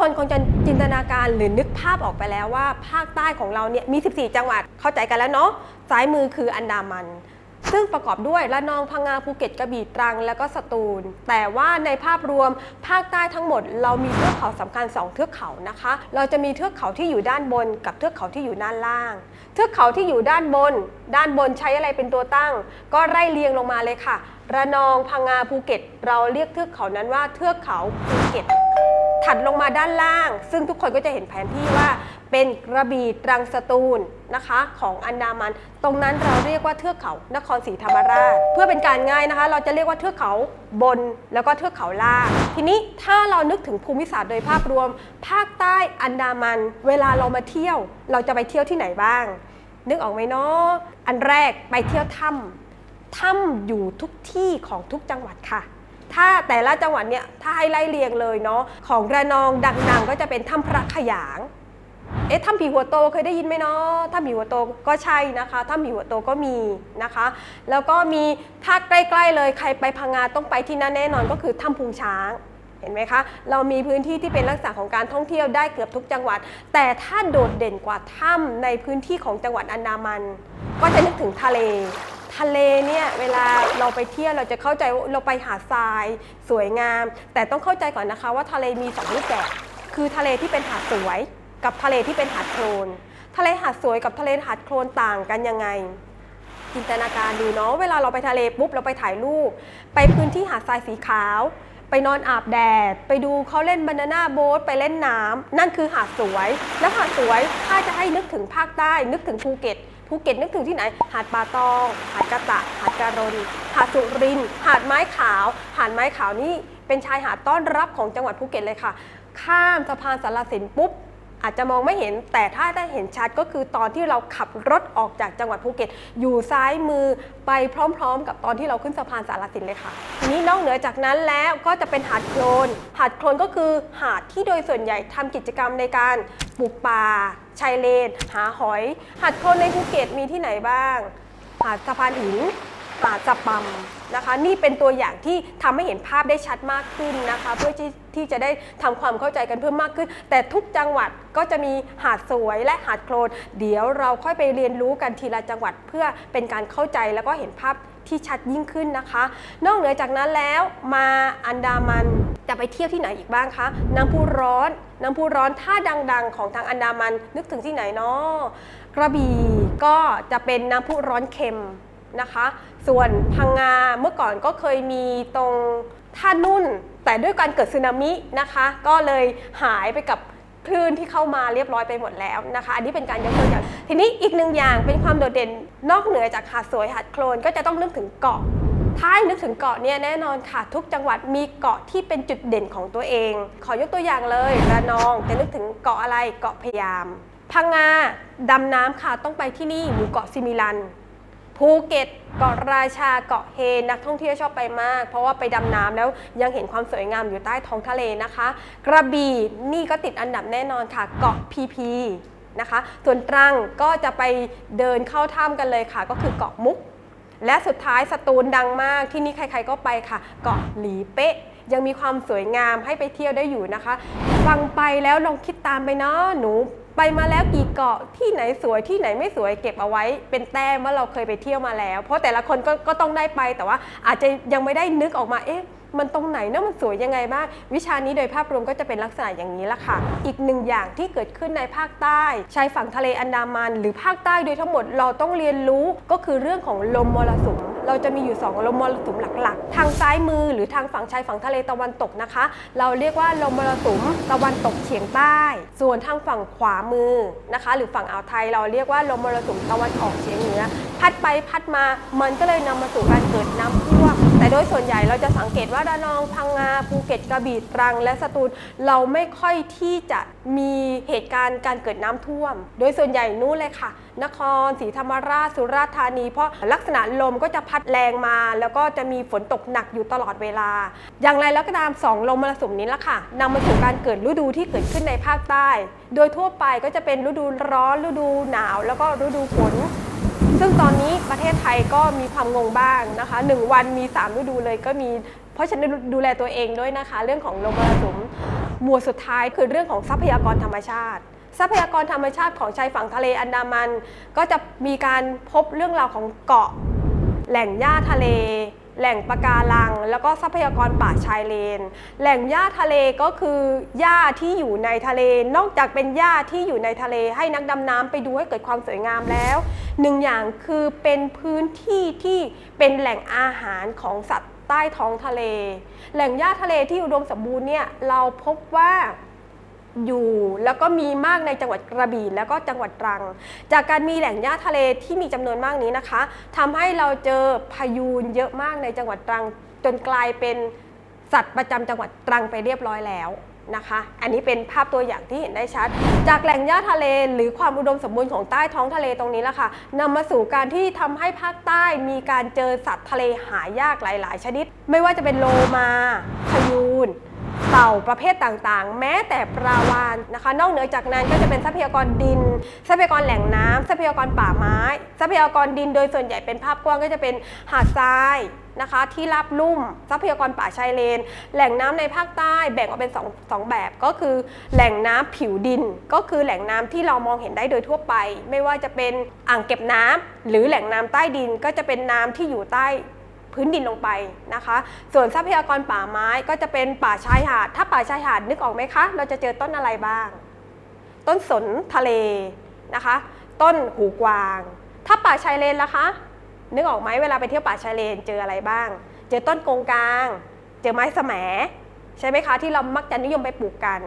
คนคงจะจินตนาการหรือนึกภาพออกไปแล้วว่า ภาคใต้ของเราเนี่ยมี 14 จังหวัดเข้าใจกันแล้วเนาะซ้ายมือคืออันดามัน ซึ่งประกอบด้วยระนองพังงาภูเก็ตกระบี่ตรัง แล้วก็สตูล แต่ว่าในภาพรวมภาคใต้ทั้งหมด เรามีเทือกเขาสำคัญ 2 เทือกเขานะคะ เราจะมีเทือกเขาที่อยู่ด้านบน กับเทือกเขาที่อยู่ด้านล่าง เทือกเขาที่อยู่ด้านบน ด้านบนใช้อะไรเป็นตัวตั้ง ก็ไล่เรียงลงมาเลยค่ะ ระนองพังงาภูเก็ต เราเรียกเทือกเขานั้นว่าเทือกเขาภูเก็ต ถัดลงมาด้านล่าง ซึ่งทุกคนก็จะเห็นแผนที่ว่าเป็นกระบี่ตรังสตูลนะคะ ของอันดามัน ตรงนั้นเราเรียกว่าเทือกเขานครศรีธรรมราช เพื่อเป็นการง่ายนะคะ เราจะเรียกว่าเทือกเขาบนแล้วก็เทือกเขาล่างทีนี้ถ้าเรานึกถึงภูมิศาสตร์โดยภาพรวม ภาคใต้อันดามัน เวลาเรามาเที่ยว เราจะไปเที่ยวที่ไหนบ้าง นึกออกไหมเนาะอันแรกไปเที่ยวถ้ำถ้ำอยู่ทุกที่ของทุกจังหวัดค่ะ ถ้าแต่ละจังหวัดเนี่ยถ้าให้ไล่เรียงเลยเนาะของระนองดังๆ ก็จะเป็นถ้ำพระขยางเอ๊ะถ้ำผีหัวโตเคยได้ยินไหมเนาะถ้ำผีหัวโตก็ใช่นะคะถ้ำผีหัวโตก็มีนะคะ แล้วก็มีถ้าใกล้ๆเลยใครไปพังงาต้องไปที่นั่นแน่นอนก็คือถ้ำพุงช้างเห็นไหมคะ เรามีพื้นที่ที่เป็นลักษณะของการท่องเที่ยวได้เกือบทุกจังหวัด แต่ถ้าโดดเด่นกว่าถ้ำในพื้นที่ของจังหวัดอันดามัน ก็จะนึกถึงทะเล ทะเลเนี่ยเวลาเราไปเที่ยวเราจะเข้าใจว่าเราไปหาดทรายสวยงาม แต่ต้องเข้าใจก่อนนะคะว่าทะเลมีสองรูปแบบคือทะเลที่เป็นหาดสวย กับทะเลที่เป็นหาดโคลนทะเลหาดสวยกับทะเลหาดโคลนต่างกันยังไงจินตนาการดูเนาะเวลาเราไปทะเลปุ๊บเราไปถ่ายรูป ไปพื้นที่หาดทรายสีขาว ไปนอนอาบแดด ไปดูเขาเล่นบานาน่าโบ๊ทไปเล่นน้ำนั่นคือหาดสวย แล้วหาดสวยถ้าจะให้นึกถึงภาคใต้นึกถึงภูเก็ต ภูเก็ตนึกถึงที่ไหน หาดป่าตอง หาดกระตะ หาดการนหาดสุริน หาดไม้ขาว หาดไม้ขาวนี่เป็นชายหาดต้อนรับของจังหวัดภูเก็ตเลยค่ะ ข้ามสะพานสารสินปุ๊บ อาจจะมองไม่เห็นแต่ถ้าได้เห็นชัดก็คือตอนที่เราขับรถออกจากจังหวัดภูเก็ต อยู่ซ้ายมือไปพร้อมๆ กับตอนที่เราขึ้นสะพานสารสินเลยค่ะทีนี้นอกเหนือจากนั้นแล้วก็จะเป็นหาดโคลนหาดโคลนก็คือหาดที่โดยส่วนใหญ่ทำกิจกรรมในการปลูกป่าชายเลน หาหอย หาดโคลนในภูเก็ตมีที่ไหนบ้าง หาดสะพานหิน หาจับปำนะคะ นี่เป็นตัวอย่างที่ทำให้เห็นภาพได้ชัดมากขึ้นนะคะ เพื่อที่ที่จะได้ทำความเข้าใจกันเพิ่มมากขึ้น แต่ทุกจังหวัดก็จะมีหาดสวยและหาดโคลนเดี๋ยวเราค่อยไปเรียนรู้กันทีละจังหวัดเพื่อเป็นการเข้าใจแล้วก็เห็นภาพที่ชัดยิ่งขึ้นนะคะ นอกเหนือจากนั้นแล้วมาอันดามันจะไปเที่ยวที่ไหนอีกบ้างคะน้ำพุร้อน น้ำพุร้อนถ้าดัง ๆ ของทางอันดามันนึกถึงที่ไหนเนาะกระบี่ก็จะเป็นน้ำพุร้อนเค็มนะคะ ส่วนพังงาเมื่อก่อนก็เคยมีตรงท่านุ่น แต่ด้วยการเกิดสึนามินะคะ ก็เลยหายไปกับคลื่นที่เข้ามาเรียบร้อยไปหมดแล้วนะคะ อันนี้เป็นการยกตัวอย่าง ทีนี้อีกหนึ่งอย่างเป็นความโดดเด่นนอกเหนือจากหาดสวยหาดโคลนก็จะต้องนึกถึงเกาะถ้าให้นึกถึงเกาะเนี่ยแน่นอนค่ะ ทุกจังหวัดมีเกาะที่เป็นจุดเด่นของตัวเอง ขอยกตัวอย่างเลยระนองจะนึกถึงเกาะอะไรเกาะพยาม พังงาดำน้ำค่ะต้องไปที่นี่หมู่เกาะซิมิลัน ภูเก็ตเกาะราชาเกาะเฮนักท่องเที่ยวชอบไปมาก เพราะว่าไปดำน้ำแล้วยังเห็นความสวยงามอยู่ใต้ท้องทะเลนะคะ กระบี่นี่ก็ติดอันดับแน่นอนค่ะ เกาะพีพีนะคะ ส่วนตรังก็จะไปเดินเข้าถ้ำกันเลยค่ะ ก็คือเกาะมุก และสุดท้ายสตูลดังมากที่นี่ใครๆก็ไปค่ะ เกาะหลีเป๊ะยังมีความสวยงามให้ไปเที่ยวได้อยู่นะคะ ฟังไปแล้วลองคิดตามไปเนาะหนู ไปมาแล้วกี่เกาะที่ไหนสวยที่ไหนไม่สวยเก็บเอาไว้ เป็นแต้มว่าเราเคยไปเที่ยวมาแล้ว เพราะแต่ละคนก็ก็ต้องได้ไปแต่ว่าอาจจะยังไม่ได้นึกออกมาเอ๊ะมันตรงไหนเนะมันสวยยังไงบ้างวิชานี้โดยภาพรวมก็จะเป็นลักษณะอย่างนี้ละค่ะ อีกหนึ่งอย่างที่เกิดขึ้นในภาคใต้ชายฝั่งทะเลอันดามัน หรือภาคใต้โดยทั้งหมดเราต้องเรียนรู้ก็คือเรื่องของลมมรสุม เราจะมีอยู่2ลมมรสุมหลักๆ ทางซ้ายมือหรือทางฝั่งชายฝั่งทะเลตะวันตกนะคะ เราเรียกว่าลมมรสุมตะวันตกเฉียงใต้ ส่วนทางฝั่งขวามือนะคะ หรือฝั่งอ่าวไทยเราเรียกว่าลมมรสุมตะวันออกเฉียงเหนือ พัดไปพัดมามันก็เลยนำมาสู่การเกิดน้ำท่วม โดยส่วนใหญ่เราจะสังเกตว่าระนองพังงาภูเก็ตกระบี่ตรัง และสตูลเราไม่ค่อยที่จะมีเหตุการณ์การเกิดน้ำท่วม โดยส่วนใหญ่นู้นเลยค่ะ นครศรีธรรมราชสุราษฎร์ธานี เพราะลักษณะลมก็จะพัดแรงมา แล้วก็จะมีฝนตกหนักอยู่ตลอดเวลา อย่างไรแล้วก็ตามสองลมมรสุมนี้ละค่ะนำมาสู่การเกิดฤดูที่เกิดขึ้นในภาคใต้ โดยทั่วไปก็จะเป็นฤดูร้อนฤดูหนาว แล้วก็ฤดูฝน ซึ่งตอนนี้ประเทศไทยก็มีความงงบ้างนะคะ 1 วันมี 3 ฤดูเลยก็มี เพราะฉะนั้นดูแลตัวเองด้วยนะคะ เรื่องของลมมรสุมหมวดสุดท้ายคือเรื่องของทรัพยากรธรรมชาติ ทรัพยากรธรรมชาติของชายฝั่งทะเลอันดามัน ก็จะมีการพบเรื่องราวของเกาะ แหล่งหญ้าทะเล แหล่งปะการัง แล้วก็ทรัพยากรป่าชายเลน แหล่งหญ้าทะเลก็คือหญ้าที่อยู่ในทะเล นอกจากเป็นหญ้าที่อยู่ในทะเล ให้นักดำน้ำไปดูให้เกิดความสวยงามแล้วหนึ่งอย่างคือเป็นพื้นที่ที่เป็นแหล่งอาหารของสัตว์ใต้ท้องทะเล แหล่งหญ้าทะเลที่อุดมสมบูรณ์เนี่ยเราพบว่า อยู่แล้วก็มีมากในจังหวัดกระบี่แล้วก็จังหวัดตรัง จากการมีแหล่งหญ้าทะเลที่มีจำนวนมากนี้นะคะทำให้เราเจอพายูนเยอะมากในจังหวัดตรัง จนกลายเป็นสัตว์ประจำจังหวัดตรังไปเรียบร้อยแล้วนะคะ อันนี้เป็นภาพตัวอย่างที่เห็นได้ชัด จากแหล่งหญ้าทะเลหรือความอุดมสมบูรณ์ของใต้ท้องทะเลตรงนี้แหละค่ะนำมาสู่การที่ทำให้ภาคใต้มีการเจอสัตว์ทะเลหายากหลาย ๆ ชนิด ไม่ว่าจะเป็นโลมาพายูน เต่าประเภทต่างๆ แม้แต่ปลาวานนะคะ นอกเหนือจากนั้นก็จะเป็นทรัพยากรดิน ทรัพยากรแหล่งน้ำทรัพยากรป่าไม้ ทรัพยากรดินโดยส่วนใหญ่เป็นภาพกว้างก็จะเป็นหาดทรายนะคะที่ราบลุ่ม ทรัพยากรป่าชายเลน แหล่งน้ำในภาคใต้แบ่งออกเป็นสองสองแบบก็คือ แหล่งน้ำผิวดิน ก็คือแหล่งน้ำที่เรามองเห็นได้โดยทั่วไป ไม่ว่าจะเป็นอ่างเก็บน้ำหรือแหล่งน้ำใต้ดินก็จะเป็นน้ำที่อยู่ใต้ พื้นดินลงไปนะคะ ส่วนทรัพยากรป่าไม้ก็จะเป็นป่าชายหาด ถ้าป่าชายหาดนึกออกไหมคะ เราจะเจอต้นอะไรบ้าง ต้นสนทะเลนะคะ ต้นหูกวาง ถ้าป่าชายเลนล่ะคะ นึกออกไหมเวลาไปเที่ยวป่าชายเลนเจออะไรบ้าง เจอต้นกงกลาง เจอไม้แสมใช่ไหมคะ ที่เรามักจะนิยมไปปลูกกัน